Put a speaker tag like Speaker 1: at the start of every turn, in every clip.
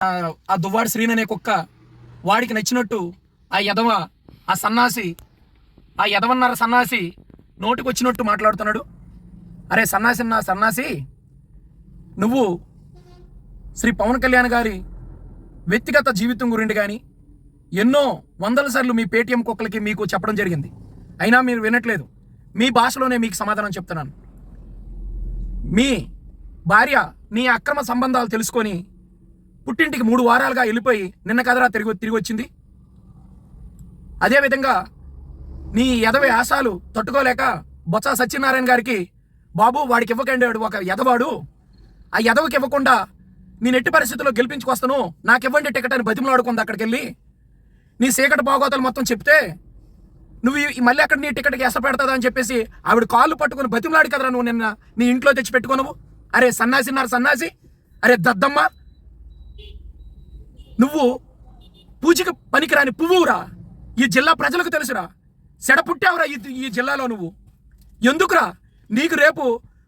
Speaker 1: ఆ- దువ్వాడి దువ్వాడు శ్రీన్ అనే కుక్క వాడికి నచ్చినట్టు ఆ యదవ ఆ సన్నాసి ఆ యదవన్నర సన్నాసి నోటికొచ్చినట్టు మాట్లాడుతున్నాడు. అరే సన్నాసి నా సన్నాసి నువ్వు శ్రీ పవన్ కళ్యాణ్ గారి వ్యక్తిగత జీవితం గురించి కానీ ఎన్నో వందల సార్లు మీ పేటీఎం కుక్కలకి మీకు చెప్పడం జరిగింది. అయినా మీరు వినట్లేదు. మీ భాషలోనే మీకు సమాధానం చెప్తున్నాను. మీ భార్య నీ అక్రమ సంబంధాలు తెలుసుకొని పుట్టింటికి మూడు వారాలుగా వెళ్ళిపోయి నిన్న కదరా తిరిగి తిరిగి వచ్చింది. అదేవిధంగా నీ ఎదవి ఆశాలు తట్టుకోలేక బొత్స సత్యనారాయణ గారికి బాబు వాడికి ఇవ్వకండి వాడు ఒక ఎదవాడు ఆ ఎదవకి ఇవ్వకుండా నేను ఎట్టి పరిస్థితుల్లో గెలిపించుకొస్తాను. నాకు ఇవ్వండి టికెట్ అని బతిమలాడుకుంది అక్కడికి వెళ్ళి నీ సీకటి బాగోతలు మొత్తం చెప్తే నువ్వు మళ్ళీ అక్కడ నీ టికెట్కి ఎస పెడతాదా అని చెప్పేసి ఆవిడ కాళ్ళు పట్టుకుని బతిమలాడి కదరా నువ్వు నిన్న నీ ఇంట్లో తెచ్చి పెట్టుకున్నావు. అరే సన్నాసి ఉన్నారు సన్నాసి. అరే దద్దమ్మ. నువ్వు పూజకి పనికిరాని పువ్వురా. ఈ జిల్లా ప్రజలకు తెలుసురా. సెడ పుట్టావురా ఈ ఈ జిల్లాలో నువ్వు. ఎందుకురా? నీకు రేపు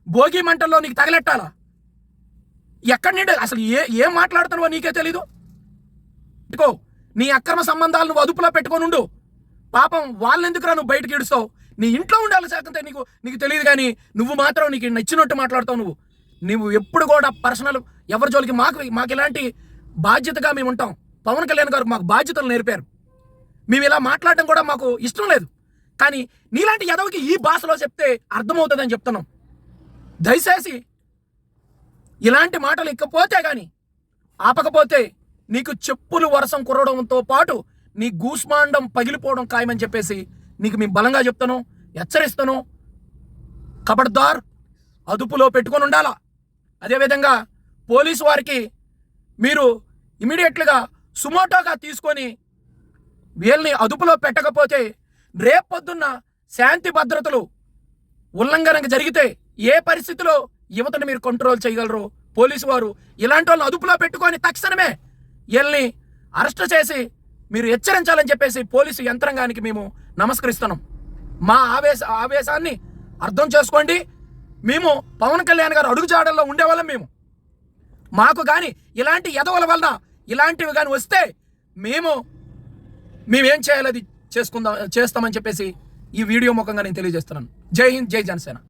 Speaker 1: భోగి మంటల్లో నీకు తగలెట్టాలా? ఎక్కడి నుండి? అసలు ఏ ఏం మాట్లాడుతున్నావో నీకే తెలీదు. ఇదిగో నీ అక్రమ సంబంధాలు నువ్వు అదుపులో పెట్టుకొని ఉండు. పాపం వాళ్ళెందుకురా నువ్వు బయటకు ఇడుస్తావు నీ ఇంట్లో ఉండాలి శాకంతే నీకు నీకు తెలియదు కానీ నువ్వు మాత్రం నీకు నచ్చినట్టు మాట్లాడతావు నువ్వు. నువ్వు ఎప్పుడు కూడా పర్సనల్ ఎవరి జోలికి మాకు మాకు ఇలాంటి బాధ్యతగా మేము ఉంటాం పవన్ కళ్యాణ్ గారు మాకు బాధ్యతలు నేర్పారు. మేము ఇలా మాట్లాడడం కూడా మాకు ఇష్టం లేదు. కానీ నీలాంటి యదవకి ఈ భాషలో చెప్తే అర్థమవుతుందని చెప్తున్నాం. దయచేసి ఇలాంటి మాటలు ఇకపోతే కానీ ఆపకపోతే నీకు చెప్పులు వరసం కురవడంతో పాటు నీ గూస్మాండం పగిలిపోవడం ఖాయమని చెప్పేసి నీకు మేము బలంగా చెప్తాను హెచ్చరిస్తాను కబడ్దార్ అదుపులో పెట్టుకొని ఉండాలా? అదేవిధంగా పోలీసు వారికి మీరు ఇమీడియట్లుగా సుమోటోగా తీసుకొని వీళ్ళని అదుపులో పెట్టకపోతే రేపొద్దున్న శాంతి భద్రతలు ఉల్లంఘన జరిగితే ఏ పరిస్థితిలో యువతను మీరు కంట్రోల్ చేయగలరు? పోలీసు వారు ఇలాంటి వాళ్ళని అదుపులో పెట్టుకొని తక్షణమే వీళ్ళని అరెస్ట్ చేసి మీరు హెచ్చరించాలని చెప్పేసి పోలీసు యంత్రాంగానికి మేము నమస్కరిస్తున్నాం. మా ఆవేశ ఆవేశాన్ని అర్థం చేసుకోండి. మేము పవన్ కళ్యాణ్ గారు అడుగుజాడల్లో ఉండేవాళ్ళం మేము. మాకు కానీ ఇలాంటి ఎదవల వలన ఇలాంటివి కానీ వస్తే మేము మేమేం చేయాలి అది చేసుకుందాం చేస్తామని చెప్పేసి ఈ వీడియో ముఖంగా నేను తెలియజేస్తున్నాను. జై హింద్ జై జనసేన.